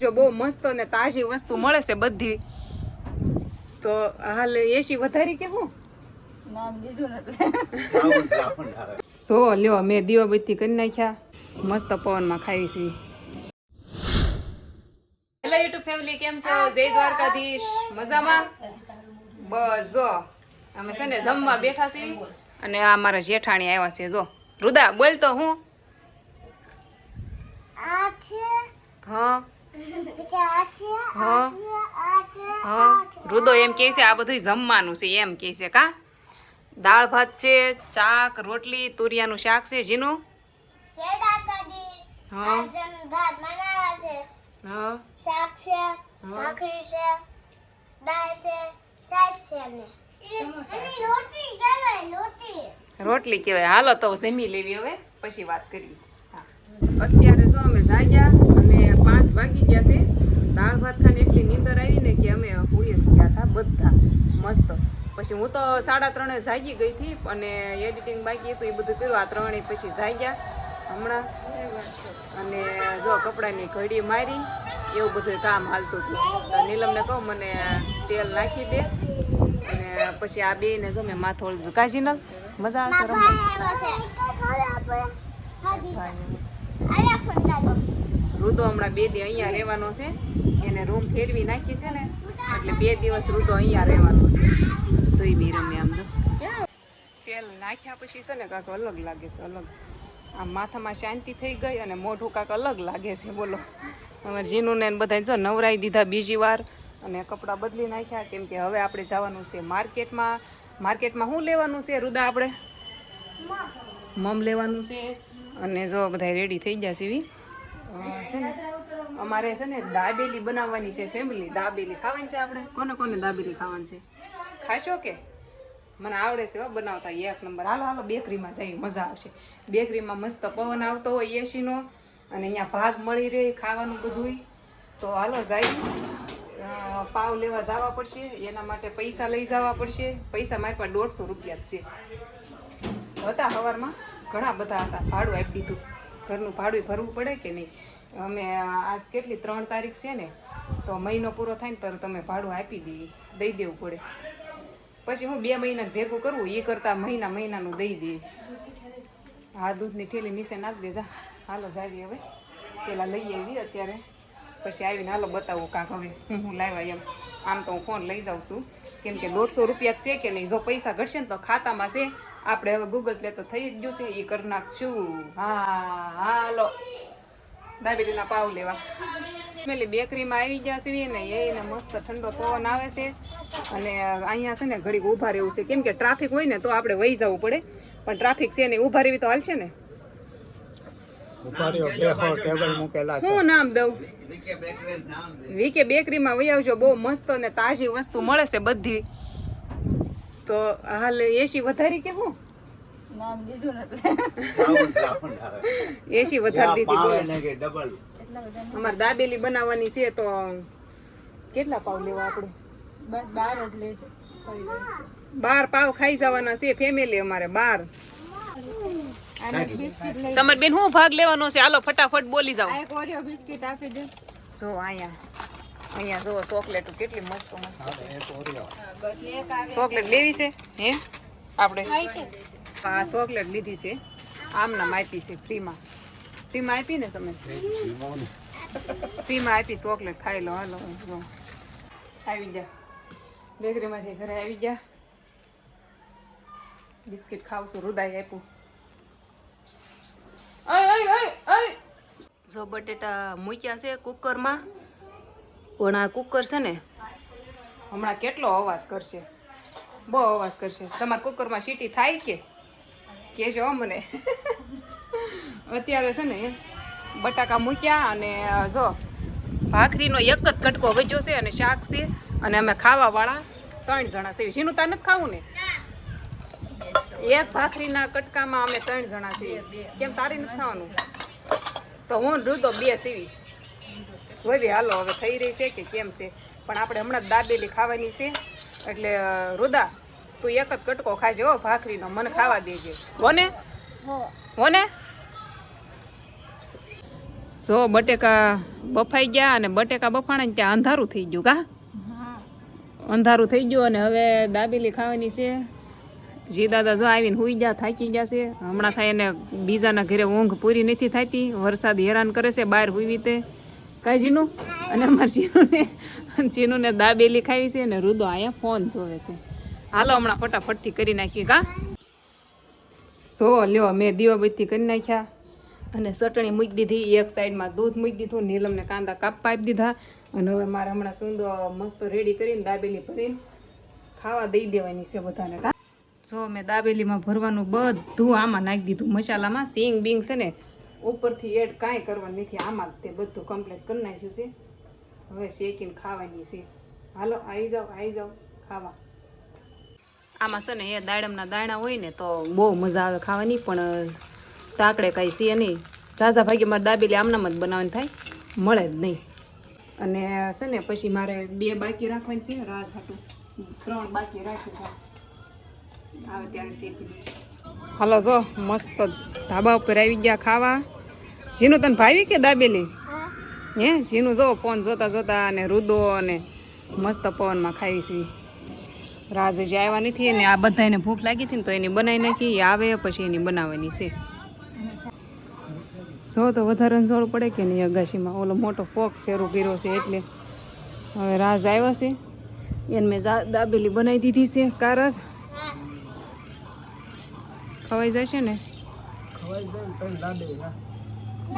જો બહુ મસ્ત અને તાજી વસ્તુ મળે છે બધી. તો હાલ એસી વધારી કે હું? નામ લીધું ને એટલે. સો લ્યો મેં દીવાબત્તી કરી નાખ્યા. મસ્ત પવનમાં ખાઈ છીએ હેલો યુટ્યુબ ફેમિલી કેમ છો? જય દ્વારકાધીશ. મજામાં? બસ જો. અમે છે ને જમવા બેઠા છીએ. અને આ મારા જેઠાણી આવ્યા છે જો. રુદા બોલ તો હું. આ છે હા. રુદો એમ કહે છે આ બધું જમવાનું છે એમ કહે છે કા? દાળ ભાત છે શાક રોટલી તુરિયાનું શાક છે જીનું હા. હા. રોટલી કહેવાય. હાલો તો જમી લેવી હવે. પછી વાત કરી હા. અત્યારે જો અમે જાગ્યા અને પાંચ વાગી ગયા છે દાળ ભાત ખાને એટલી નીંદર આવી ને કે અમે હુઈએ જ ગયા હતા બધા મસ્ત પછી હું તો સાડા ત્રણે જાગી ગઈ હતી અને એડિટિંગ બાકી હતું, એ બધું કર્યું. આ ત્રણે પછી જાગ્યા હમણાં. અને જો કપડાની ઘડી મારી, એવું બધું કામ હાલતું હતું. તો નીલમને કહું, મને તેલ નાખી દે. અને પછી આ બે ને જો મેં માથું ઓળું કાજીનલ મજા આવશે રમવા? રુદો હમણાં બે દી અહીંયા રહેવાનો છે. એને રૂમ ફેરવી નાખી છે ને. એટલે બે દિવસ રુદો અહીંયા રહેવાનો છે. તો એ બી રમે આમ જો તેલ નાખ્યા પછી છે ને કાંક અલગ લાગે છે, અલગ. આમ માથામાં શાંતિ થઈ ગઈ અને મોઢું કાંક અલગ લાગે છે, બોલો. અમારે જીનું ને બધા જો નવરાઈ દીધા બીજી વાર અને કપડાં બદલી નાખ્યા, કેમ કે હવે આપણે જવાનું છે માર્કેટમાં. માર્કેટમાં શું લેવાનું છે, રુદા આપણે? મમ લેવાનું છે. અને જો બધા રેડી થઈ ગયા છે છે ને, અમારે છે ને દાબેલી બનાવવાની છે ફેમિલી દાબેલી ખાવાની છે આપણે? કોને કોને દાબેલી ખાવાની છે? ખાશો કે? મને આવડે છે હો બનાવતા એક નંબર. હાલો હાલો, બેકરીમાં જઈ મજા આવશે. બેકરીમાં મસ્ત પવન આવતો હોય એસીનો, અને અહીંયા ભાગ મળી રહે ખાવાનું બધુંય. તો હાલો, જાય. પાવ લેવા જવા પડશે, એના માટે પૈસા લઈ જવા પડશે. પૈસા મારી પાસે દોઢસો રૂપિયા છે. હતા સવારમાં? ઘણા બધા હતા. ભાડું આપી દીધું. ઘરનું ભાડું ભરવું પડે કે નહીં? અમે આજ કેટલી, ત્રણ તારીખ છે ને? તો મહિનો પૂરો થાય ને તરત તમે ભાડું આપી દઈએ દઈ દેવું પડે. પછી હું બે મહિના ભેગું કરું એ કરતાં મહિના મહિનાનું દઈ દે. હા, દૂધની ઠેલી નીચે નાખી દે, જા. હાલો, જાવી હવે. પેલા લઈ આવી અત્યારે. પછી આવીને હાલો બતાવો કાંક હવે હું લાવ્યા એમ. આમ તો હું ફોન લઈ જાઉં છું. કેમ કે દોઢસો રૂપિયા છે કે નહીં? જો પૈસા ઘટશે ને તો ખાતામાં છે. આપણે હવે ગૂગલ પે તો થઈ જ ગયું છે એ કરી નાખશું. હા, હાલો. દાબેલીના પાવ લેવા. પેલી બેકરીમાં આવી ગયા છે ને એને મસ્ત ઠંડો પવન આવે છે. અને અહીંયા છે ને ઘડીક ઊભા રહેવું છે. કેમ કે ટ્રાફિક હોય ને તો આપણે વહી જવું પડે. પણ ટ્રાફિક છે ને ઊભા રહેવી તો હાલશે ને. શું નામ દઉં? વીકે બેકરીમાં વહી આવજો. બહુ મસ્ત અને તાજી વસ્તુ મળે છે બધી. તો હાલ એસી વધારી કે હું? એટલે. એસી વધારી દીધી અમારે દાબેલી બનાવવાની છે તો કેટલા પાવ લેવા આપણે? બસ બાર જ લેજો બાર પાવ ખાઈ જવાના છે ફેમિલી અમારે બાર. તમારે બેન શું ભાગ લેવાનો છે? હાલો ફટાફટ બોલી જાઓ. એક ઓરિયો બિસ્કિટ આપી દે. જો અહીંયા અહીંયા જો ચોકલેટ કેટલી મસ્ત મસ્ત. ચોકલેટ લેવી છે હે? આપણે. હા આ ચોકલેટ લીધી છે આમના માપી છે ફ્રીમાં. ફ્રીમાં આપી ને તમે ટીમ આપી ચોકલેટ ખાઈ લો હાલો આવી જા બેકરીમાંથી ઘરે આવી જા બિસ્કિટ ખાવ છું રુદાઈ આપ્યું જો બટેટા મૂક્યા છે કુકરમાં પણ આ કુકર છે ને હમણાં કેટલો અવાજ કરશે બહુ અવાજ કરશે તમારા કુકરમાં સીટી થાય કે કહેજો મને અત્યારે છે ને બટાકા મૂક્યા અને જો ભાખરીનો એક જ કટકો વજ્યો છે અને શાક છે અને અમે ખાવાવાળા ત્રણ જણા છે શીનું તા નથી ખાવું ને? એક ભાખરીના કટકામાં અમે ત્રણ જણા છીએ. કેમ તારી નથી ખાવાનું? તો હું રુદો બે સીવી. જોઈ હાલો હવે થઈ રહી છે કે કેમ છે? પણ આપણે હમણાં જ દાબેલી ખાવાની છે. એટલે રુદા તું એક જ કટકો ખાજે હો ભાખરીનો. મને ખાવા દેજે. હોને? હોને? જો બટેકા બફાઈ ગયા અને બટેકા બફાણા ત્યાં અંધારું થઈ ગયું કા? અંધારું થઈ ગયું અને હવે દાબેલી ખાવાની છે. જી દાદા જો આવીને હુઈ ગયા થાકી ગયા છે. હમણાં થાય એને બીજાના ઘરે ઊંઘ પૂરી નથી થતી. વરસાદ હેરાન કરે છે બહાર હુઈ તે કાંઈ જીનું? અને અમારે જીનુને જીનુને દાબેલી ખાવી છે અને રુદો અહીંયા ફોન જોવે છે. હાલો હમણાં ફટાફટથી કરી નાખ્યું કા? સો લ્યો મેં દીવાબત્તી કરી નાખ્યા. અને ચટણી મૂકી દીધી એક સાઈડમાં દૂધ મૂકી દીધું, નીલમને કાંદા કાપવા આપી દીધા. અને હવે મારે હમણાં સુંદર મસ્ત રેડી કરીને દાબેલી ભરીને ખાવા દઈ દેવાની છે બધાને. જો મેં દાબેલીમાં ભરવાનું બધું આમાં નાખી દીધું. મસાલામાં સિંગ, બિંગ છે ને, ઉપરથી એડ કાંઈ કરવાનું નથી. આમાં તે બધું કમ્પ્લીટ કરી નાખ્યું છે. હવે શેકીને ખાવાની છે. હાલો આવી જાઓ આવી જાઓ, ખાવા. આમાં છે ને એ દાડમના દાણા હોય ને તો બહુ મજા આવે ખાવાની, પણ તાકડે કાંઈ છે નહીં. સાજા ભાગ્યમાં દાબેલી આમનામ જ બનાવવાની થાય. મળે જ નહીં. અને છે ને, પછી મારે બે બાકી રાખવાની છે હાટું. ત્રણ બાકી રાખી છે. હાલો, જો, મસ્ત ધાબા ઉપર આવી ગયા ખાવા. જીનું તને ભાવી કે દાબેલી? હે જીનું જો, ફોન જોતા જોતા અને રુદો અને મસ્ત પવનમાં ખાવી છે. રાજ હજી આવ્યા નથી અને આ બધાને ભૂખ લાગી હતી ને તો એની બનાવી નાખી આવે પછી એની બનાવવાની છે. જો તો વધારે જોડ પડે કે નહીં અગાશીમાં? ઓલો મોટો ફોક શેરું કર્યો છે એટલે હવે રાજ આવ્યા છે. એને મેં જા- દાબેલી બનાવી દીધી છે કારસ ખવાઈ જશે ને?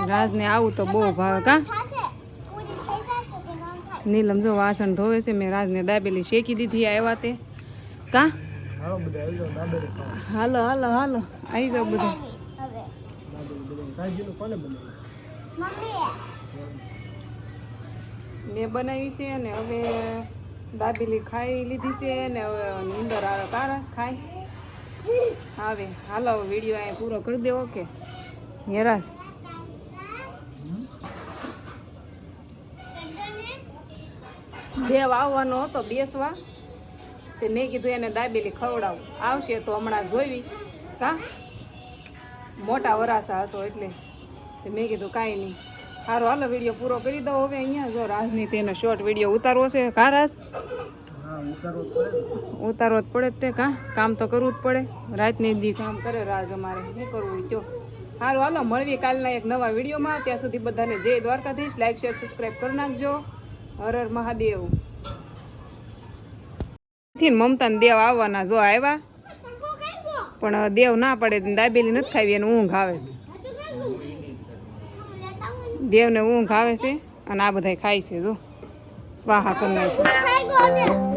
રાજને આવું તો બહુ ભાવે કા નીલમ જો વાસણ ધોવે છે મેં રાજને દાબેલી શેકી દીધી આવ્યા તે. કા? હાલો હાલો હાલો. આવી જાઓ બધા. મેં બનાવી છે ને હવે દાબેલી ખાઈ લીધી છે ને હવે નીંદર આવે કારસ ખાય આવે, હાલો, વીડિયો અહીંયા પૂરો કરી દેવો કે? હેરાસ. દેવ આવવાનો હતો, બેસવા. તે મેં કીધું એને દાબેલી ખવડાવું. આવશે તો હમણાં જોઈવી. કા? મોટા વરાસા હતો એટલે તે મેં કીધું કાંઈ નહીં. સારો હાલો વીડિયો પૂરો કરી દો હવે અહીંયા. જો રાજની તેનો શોર્ટ વીડિયો ઉતારવો છે. કા રાસ ઉતારવો જ પડે તે કા? કામ તો કરવું જ પડે. રાતની દી કામ કરે રાજ અમારે. શું કરવું જો સારું હાલો મળવી કાલના એક નવા વિડીયોમાં. ત્યાં સુધી બધાને જય દ્વારકાધીશ. લાઈક શેર સબસ્ક્રાઈબ કરી નાખજો. હર હર મહાદેવ. થી દેવ આવવાના જો આવ્યા. પણ દેવ ના પડે દાબેલી નથી ખાવી, એને ઊંઘ આવે છે દેવને ઊંઘ આવે છે અને આ બધા ખાય છે, જો સ્વાહા કરી.